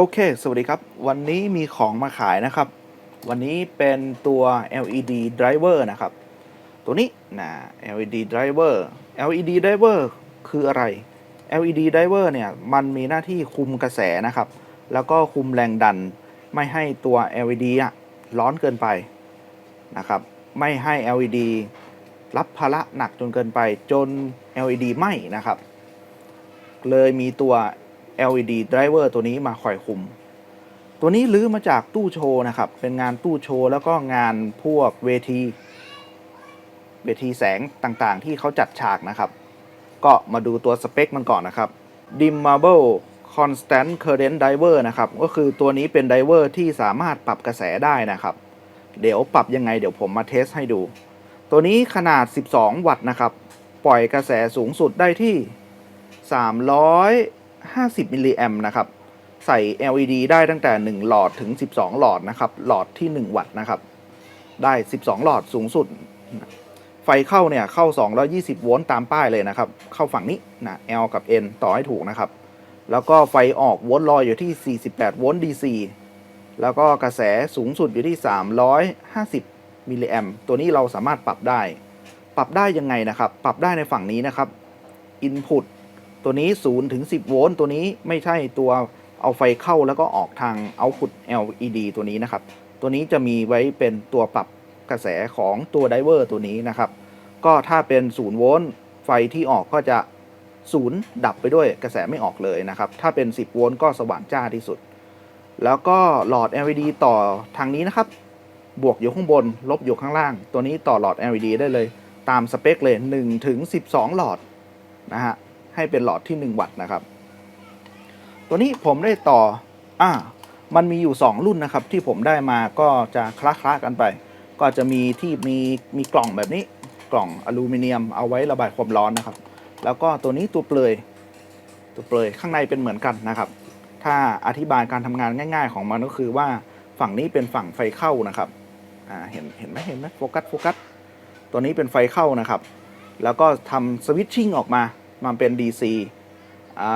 โอเค สวัสดีครับ วันนี้มีของมาขายนะครับ วันนี้เป็นตัว LED driver นะครับ ตัวนี้นะ LED driver LED driver คืออะไร LED driver เนี่ยมันมีหน้าที่คุมกระแสนะครับ แล้วก็คุมแรงดัน ไม่ให้ตัว LED อะร้อนเกินไปนะครับ ไม่ให้ LED รับภาระหนักจนเกินไปจน LED ไหม้นะครับ เลยมีตัว LED driver ตัวนี้มาคอยคุม ตัวนี้ลื้อมาจากตู้โชว์นะครับ เป็นงานตู้โชว์แล้วก็งานพวกเวที เวทีแสงต่างๆ ที่เขาจัดฉากนะครับ ก็มาดูตัวสเปคมันก่อนนะครับ Dimmable Constant Current Driver นะครับ ก็คือตัวนี้เป็นไดเวอร์ที่สามารถปรับกระแสได้นะครับ เดี๋ยวปรับยังไงเดี๋ยวผมมาเทสให้ดู ตัวนี้ขนาด 12 วัตต์นะครับ ปล่อยกระแสสูงสุดได้ที่ 50 มิลลิแอมนะครับ ใส่ LED ได้ตั้งแต่ 1 หลอดถึง 12 หลอดนะครับ หลอดที่ 1 วัตต์นะครับ ได้ 12 หลอดสูงสุด ไฟเข้าเนี่ยเข้า 220 โวลต์ตามป้ายเลยนะครับ เข้าฝั่งนี้นะ L กับ N ต่อให้ถูกนะครับ แล้วก็ไฟออกโวลต์ลอยอยู่ที่ 48 โวลต์ DC แล้วก็กระแสสูงสุดอยู่ที่ 350 มิลลิแอมตัวนี้เราสามารถปรับได้ ปรับได้ยังไงนะครับ ปรับได้ในฝั่งนี้นะครับ Input ตัวนี้0ถึง10 โวลต์ตัวนี้ไม่ใช่ตัวเอาไฟเข้าแล้วก็ออกทาง Output LED ตัวนี้นะครับ ตัวนี้จะมีไว้เป็นตัวปรับกระแสของตัวไดเวอร์ตัวนี้นะครับ ก็ถ้าเป็น0โวลต์ไฟที่ออกก็จะศูนย์ดับไปด้วยกระแสไม่ออกเลยนะครับ ถ้าเป็น 10 โวลต์ก็สว่างจ้าที่สุด แล้วก็หลอด LED ต่อทางนี้นะครับ บวกอยู่ข้างบน ลบอยู่ข้างล่าง ตัวนี้ต่อหลอด LED ได้เลย ตามสเปคเลย1ถึง12 หลอดนะฮะ ให้เป็นหลอดที่ 1 วัตต์นะครับ ตัวนี้ผมได้ต่ออ่ามันมีอยู่ 2 รุ่นนะครับ ที่ผมได้มาก็จะคล้าๆกันไป ก็จะมีที่มีมีกล่องแบบนี้กล่องอลูมิเนียมเอาไว้ระบายความร้อนนะครับ แล้วก็ตัวนี้ตัวเปลยตัวเปลยข้างในเป็นเหมือนกันนะครับ ถ้าอธิบายการทำงานง่าย ๆ ของมันก็คือว่าฝั่งนี้เป็นฝั่งไฟเข้านะครับอ่าเห็นเห็นไหมเห็นไหมโฟกัสโฟกัสตัวนี้เป็นไฟเข้านะครับ แล้วก็ทำสวิตชิ่งออกมา มันเป็น DC อ่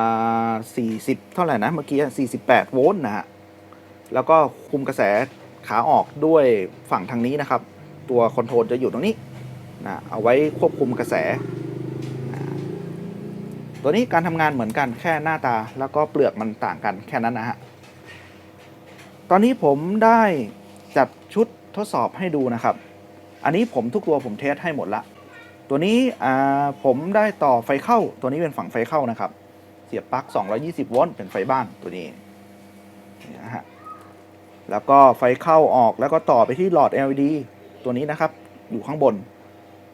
า40 เท่าไหร่นะ เมื่อกี้ 48 โวลต์นะฮะ แล้วก็คุมกระแสขาออกด้วยฝั่งทางนี้นะครับ ตัวคอนโทรลจะอยู่ตรงนี้นะเอาไว้ควบคุมกระแส ตัวนี้การทำงานเหมือนกันแค่หน้าตาแล้วก็เปลือกมันต่างกันแค่นั้นนะฮะ ตอนนี้ผมได้จัดชุดทดสอบให้ดูนะครับ อันนี้ผมทุกตัวผมเทสให้หมดละ ตัวนี้ผมได้ต่อไฟเข้าตัวนี้เป็นฝั่งไฟเข้านะครับ เสียบปลั๊ก 220 โวลต์เป็นไฟบ้านตัวนี้นะฮะแล้วก็ไฟเข้าออกแล้วก็ต่อไปที่หลอด LED ตัวนี้นะครับ อยู่ข้างบน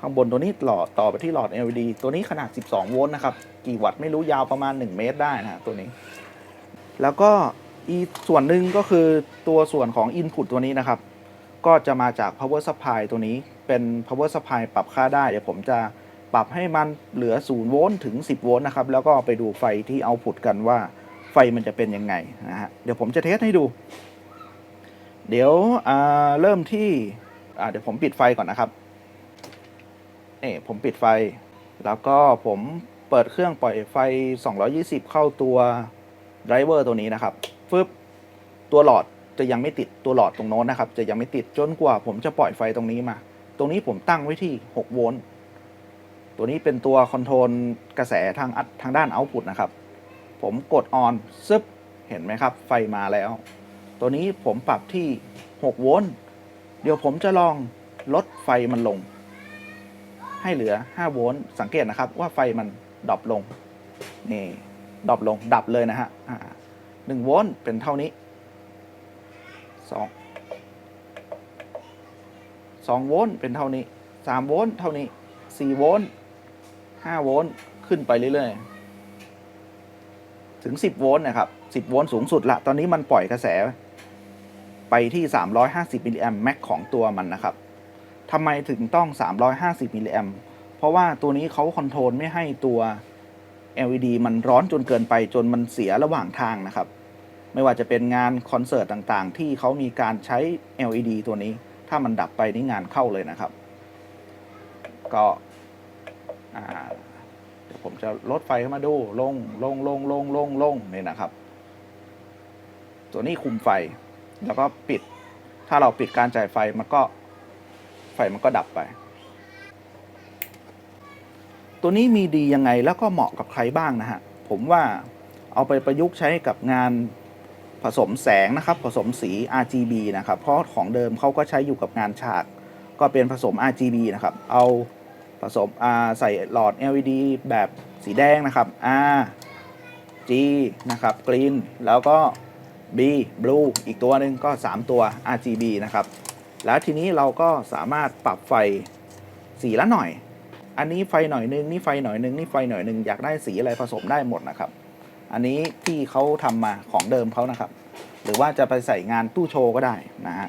ข้างบนตัวนี้หลอดต่อไปที่หลอด LED ตัวนี้ขนาด 12 โวลต์นะครับ กี่วัตต์ไม่รู้ยาวประมาณ 1 เมตรได้นะตัวนี้ แล้วก็อีกส่วนหนึ่งก็คือตัวส่วนของ Input ตัวนี้นะครับ ก็จะมาจาก power supply ตัวนี้ เป็น power supply ปรับค่าได้ เดี๋ยวผมจะปรับให้มันเหลือ 0 โวลต์ถึง 10 โวลต์นะครับ แล้วก็ไปดูไฟที่ output กันว่าไฟมันจะเป็นยังไงนะฮะ เดี๋ยวผมจะเทสให้ดู เดี๋ยวเริ่มที่เดี๋ยวผมปิดไฟก่อนนะครับเอ่ผมปิดไฟ แล้วก็ผมเปิดเครื่องปล่อยไฟ 220 เข้าตัวไดรเวอร์ตัวนี้นะครับฟึบตัวหลอดจะยังไม่ติดตัวหลอดตรงโน้นนะครับ จะยังไม่ติดจนกว่าผมจะปล่อยไฟตรงนี้มา ตรงนี้ผมตั้งไว้ที่ 6 โวลต์ ตัวนี้เป็นตัวคอนโทรลกระแสทางดทางด้านเอาต์พุตนะครับ ผมกดออนซึบเห็นไหมครับ ไฟมาแล้ว ตัวนี้ผมปรับที่ 6 โวลต์ เดี๋ยวผมจะลองลดไฟมันลง ให้เหลือ 5 โวลต์ สังเกตนะครับว่าไฟมันดรอปลง นี่ดรอปลง ดับเลยนะฮะหนึ่งโวลต์เป็นเท่านี้สอง สองโวลต์เป็นเท่านี้สามโวลต์เท่านี้สี่โวลต์ห้าโวลต์ ขึ้นไปเรื่อยๆ ถึงสิบโวลต์นะครับสิบโวลต์สูงสุดละ ตอนนี้มันปล่อยกระแสไปที่ 350 มิลลิแอมแม็กของตัวมันนะครับทำไมถึงต้อง 350 มิลลิแอมเพราะว่าตัวนี้เขาคอนโทรลไม่ให้ตัว LED มันร้อนจนเกินไปจนมันเสียระหว่างทางนะครับ ไม่ว่าจะเป็นงานคอนเสิร์ตต่างๆ ที่เขามีการใช้ LED ตัวนี้ ถ้ามันดับไปนี่งานเข้าเลยนะครับ ก็เดี๋ยวผมจะลดไฟเข้ามาดูลงลงลงลงลงลงนี่นะครับ ตัวนี้คุมไฟแล้วก็ปิด ถ้าเราปิดการจ่ายไฟมันก็ไฟมันก็ดับไป ตัวนี้มีดียังไงแล้วก็เหมาะกับใครบ้างนะฮะผมว่าเอาไปประยุกต์ใช้กับงาน ผสมแสงนะครับผสมสี RGB นะครับเพราะของเดิมเขาก็ใช้อยู่กับงานฉาก ก็เป็นผสม RGB นะครับเอาผสมใส่หลอด LED แบบสีแดงนะครับ R G นะครับ Green แล้วก็ B Blue อีกตัวหนึ่งก็ 3 ตัว RGB นะครับ แล้วทีนี้เราก็สามารถปรับไฟสีละหน่อย อันนี้ไฟหน่อยนึง นี่ไฟหน่อยนึง นี่ไฟหน่อยนึง อยากได้สีอะไรผสมได้หมดนะครับ อันนี้ที่เขาทำมาของเดิมเขานะครับ หรือว่าจะไปใส่งานตู้โชว์ก็ได้นะฮะ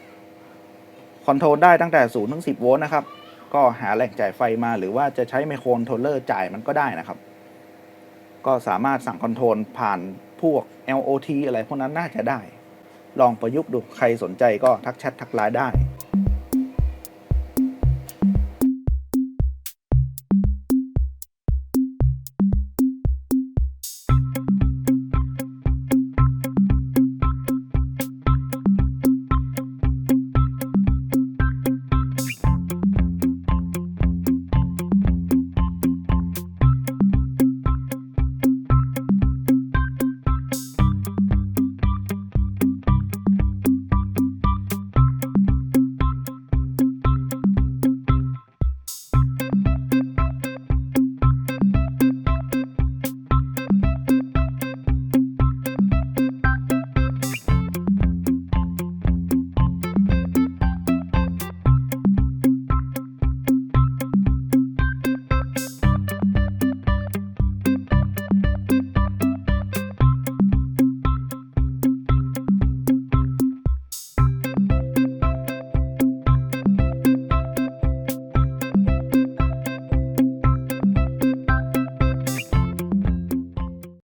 คอนโทรลได้ตั้งแต่0ถึง10โวลต์นะครับ ก็หาแหล่งจ่ายไฟมาหรือว่าจะใช้ไมโครคอนโทรลเลอร์จ่ายมันก็ได้นะครับ ก็สามารถสั่งคอนโทรลผ่านพวก LOT อะไรพวกนั้นน่าจะได้ ลองประยุกต์ดูใครสนใจก็ทักแชททักไลน์ได้